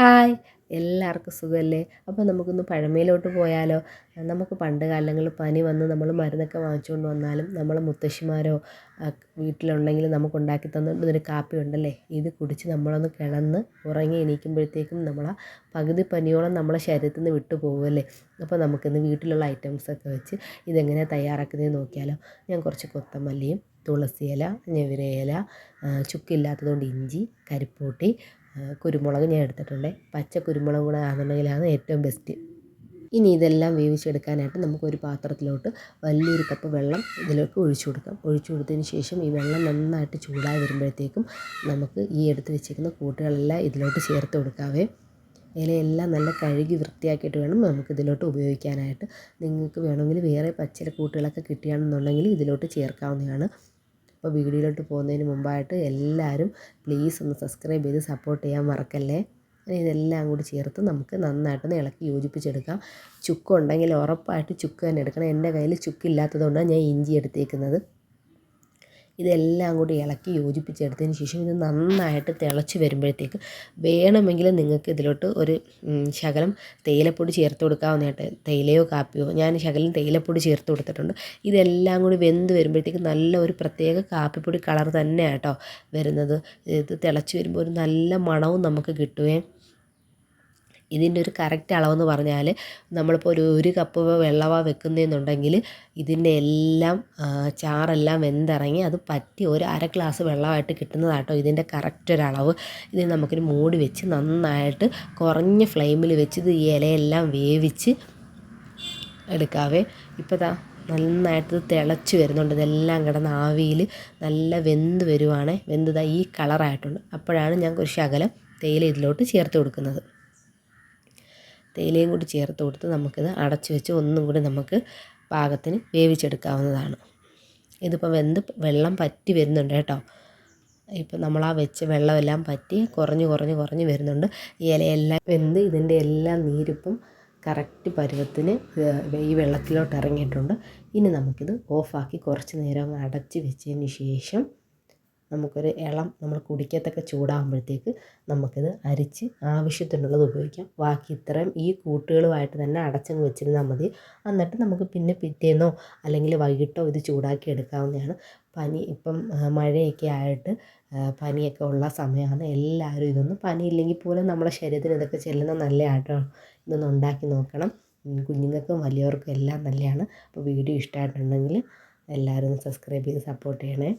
Hi. എല്ലാവർക്കും സുഖമല്ലേ അപ്പോൾ നമുക്കൊന്ന് പഴമയിലോട്ട് പോയാലോ? നമുക്ക് പണ്ട് കാലങ്ങളിൽ പനി വന്ന് നമ്മൾ മരുന്നൊക്കെ വാങ്ങിച്ചുകൊണ്ട് വന്നാലും നമ്മളെ മുത്തശ്ശിമാരോ വീട്ടിലുണ്ടെങ്കിൽ നമുക്ക് ഉണ്ടാക്കി തന്നിട്ടൊരു കാപ്പി ഉണ്ടല്ലേ? ഇത് കുടിച്ച് നമ്മളൊന്ന് കിടന്ന് ഉറങ്ങി എണീക്കുമ്പോഴത്തേക്കും നമ്മളാ പകുതി പനിയോളം നമ്മളെ ശരീരത്തിൽ നിന്ന് വിട്ടു പോകുമല്ലേ അപ്പോൾ നമുക്കിന്ന് വീട്ടിലുള്ള ഐറ്റംസൊക്കെ വെച്ച് ഇതെങ്ങനെയാണ് തയ്യാറാക്കുന്നത് നോക്കിയാലോ? ഞാൻ കുറച്ച് കൊത്തമല്ലിയും തുളസിയില ഞെവിരയില ചുക്കില്ലാത്തതുകൊണ്ട് ഇഞ്ചി കരിപ്പൂട്ടി കുരുമുളക് ഞാൻ എടുത്തിട്ടുണ്ട്. പച്ച കുരുമുളക് കൂടെ ആണെന്നുണ്ടെങ്കിലാണ് ഏറ്റവും ബെസ്റ്റ് ഇനി ഇതെല്ലാം വേവിച്ചെടുക്കാനായിട്ട് നമുക്കൊരു പാത്രത്തിലോട്ട് വലിയൊരു കപ്പ് വെള്ളം ഇതിലേക്ക് ഒഴിച്ചു കൊടുക്കാം. ഒഴിച്ചു കൊടുത്തതിന് ശേഷം ഈ വെള്ളം നന്നായിട്ട് ചൂടായി വരുമ്പോഴത്തേക്കും നമുക്ക് ഈ എടുത്ത് വെച്ചിരിക്കുന്ന കൂട്ടുകളെല്ലാം ഇതിലോട്ട് ചേർത്ത് കൊടുക്കാവേ. ഇലയെല്ലാം നല്ല കഴുകി വൃത്തിയാക്കിയിട്ട് വേണം നമുക്ക് ഇതിലോട്ട് ഉപയോഗിക്കാനായിട്ട്. നിങ്ങൾക്ക് വേണമെങ്കിൽ വേറെ പച്ചില കൂട്ടുകളൊക്കെ കിട്ടുകയാണെന്നുണ്ടെങ്കിൽ ഇതിലോട്ട് ചേർക്കാവുന്നതാണ്. അപ്പോൾ വീഡിയോയിലോട്ട് പോകുന്നതിന് മുമ്പായിട്ട് എല്ലാവരും പ്ലീസ് ഒന്ന് സബ്സ്ക്രൈബ് ചെയ്ത് സപ്പോർട്ട് ചെയ്യാൻ മറക്കല്ലേ? ഇതെല്ലാം കൂടി ചേർത്ത് നമുക്ക് നന്നായിട്ടൊന്ന് ഇളക്കി യോജിപ്പിച്ചെടുക്കാം. ചുക്കുണ്ടെങ്കിൽ ഉറപ്പായിട്ട് ചുക്ക് തന്നെ എടുക്കണം. എന്റെ കയ്യിൽ ചുക്കില്ലാത്തതുകൊണ്ടാണ് ഞാൻ ഇഞ്ചി എടുത്തേക്കുന്നത്. ഇതെല്ലാം കൂടി ഇളക്കി യോജിപ്പിച്ചെടുത്തതിന് ശേഷം ഇത് നന്നായിട്ട് തിളച്ച് വരുമ്പോഴത്തേക്ക് വേണമെങ്കിൽ നിങ്ങൾക്ക് ഇതിലോട്ട് ഒരു ശകലം തേയിലപ്പൊടി ചേർത്ത് കൊടുക്കാവുന്നതായിട്ട് തേയിലയോ കാപ്പിയോ ഞാൻ ശകലം തേയിലപ്പൊടി ചേർത്ത് കൊടുത്തിട്ടുണ്ട്. ഇതെല്ലാം കൂടി വെന്ത് വരുമ്പോഴത്തേക്ക് നല്ല ഒരു പ്രത്യേക കാപ്പിപ്പൊടി കളർ തന്നെയാട്ടോ കേട്ടോ വരുന്നത്. ഇത് തിളച്ച് വരുമ്പോൾ ഒരു നല്ല മണവും നമുക്ക് കിട്ടുകയും ഇതിന്റെ ഒരു കറക്റ്റ് അളവെന്ന് പറഞ്ഞാൽ നമ്മളിപ്പോൾ ഒരു ഒരു കപ്പ് വെള്ളമാണ് വെക്കുന്നതെന്നുണ്ടെങ്കിൽ ഇതിന്റെ എല്ലാം ചാറെല്ലാം വെന്തിറങ്ങി അത് പറ്റി ഒരു അര ഗ്ലാസ് വെള്ളമായിട്ട് കിട്ടുന്നതാട്ടോ ഇതിന്റെ കറക്റ്റ് ഒരു അളവ് ഇത് നമുക്കൊരു മൂടി വെച്ച് നന്നായിട്ട് കുറഞ്ഞ ഫ്ലെയിമിൽ വെച്ച് ഇത് ഈ ഇലയെല്ലാം വേവിച്ച് എടുക്കാവേ. ഇപ്പോൾ താ നന്നായിട്ട് തിളച്ച് വരുന്നുണ്ട്. ഇതെല്ലാം കിടന്ന് ആവിയിൽ നല്ല വെന്ത് വരുവാണേ. വെന്ത് ഈ കളറായിട്ടുണ്ട്. അപ്പോഴാണ് ഞാൻ ഒരു ശകലം തേയില ഇതിലോട്ട് ചേർത്ത് കൊടുക്കുന്നത്. തേയിലയും കൂടി ചേർത്ത് കൊടുത്ത് നമുക്കിത് അടച്ച് വെച്ച് ഒന്നും കൂടി നമുക്ക് പാകത്തിന് വേവിച്ചെടുക്കാവുന്നതാണ്. ഇതിപ്പോൾ വെന്ത് വെള്ളം പറ്റി വരുന്നുണ്ട് കേട്ടോ. ഇപ്പം നമ്മൾ ആ വെച്ച വെള്ളമെല്ലാം പറ്റി കുറഞ്ഞ് കുറഞ്ഞ് കുറഞ്ഞ് വരുന്നുണ്ട്. ഈ ഇലയെല്ലാം വെന്ത് ഇതിന്റെ എല്ലാ നീരിപ്പം കറക്റ്റ് പരുവത്തിന് ഈ വെള്ളത്തിലോട്ട് ഇറങ്ങിയിട്ടുണ്ട്. ഇനി നമുക്കിത് ഓഫാക്കി കുറച്ച് നേരം അടച്ച് വെച്ചതിന് ശേഷം നമുക്കൊരു ഇളം നമ്മൾ കുടിക്കത്തക്ക ചൂടാകുമ്പോഴത്തേക്ക് നമുക്കിത് അരിച്ച് ആവശ്യത്തിനുള്ളത് ഉപയോഗിക്കാം. ബാക്കി ഇത്രയും ഈ കൂട്ടുകളുമായിട്ട് തന്നെ അടച്ചങ്ങ് വെച്ചിരുന്നാൽ മതി. എന്നിട്ട് നമുക്ക് പിന്നെ പിറ്റേന്നോ അല്ലെങ്കിൽ വൈകിട്ടോ ഇത് ചൂടാക്കി എടുക്കാവുന്നതാണ്. പനി ഇപ്പം മഴയൊക്കെ ആയിട്ട് പനിയൊക്കെ ഉള്ള സമയമാണ് എല്ലാവരും ഇതൊന്നും പനിയില്ലെങ്കിൽ പോലും നമ്മുടെ ശരീരത്തിന് ഇതൊക്കെ ചെല്ലുന്ന നല്ലതാട്ടോ ഇതൊന്ന് ഉണ്ടാക്കി നോക്കണം. കുഞ്ഞുങ്ങൾക്കും വലിയവർക്കും എല്ലാം നല്ലതാണ്. അപ്പോൾ വീഡിയോ ഇഷ്ടമായിട്ടുണ്ടെങ്കിൽ എല്ലാവരും സബ്സ്ക്രൈബ് ചെയ്ത് സപ്പോർട്ട് ചെയ്യണേ.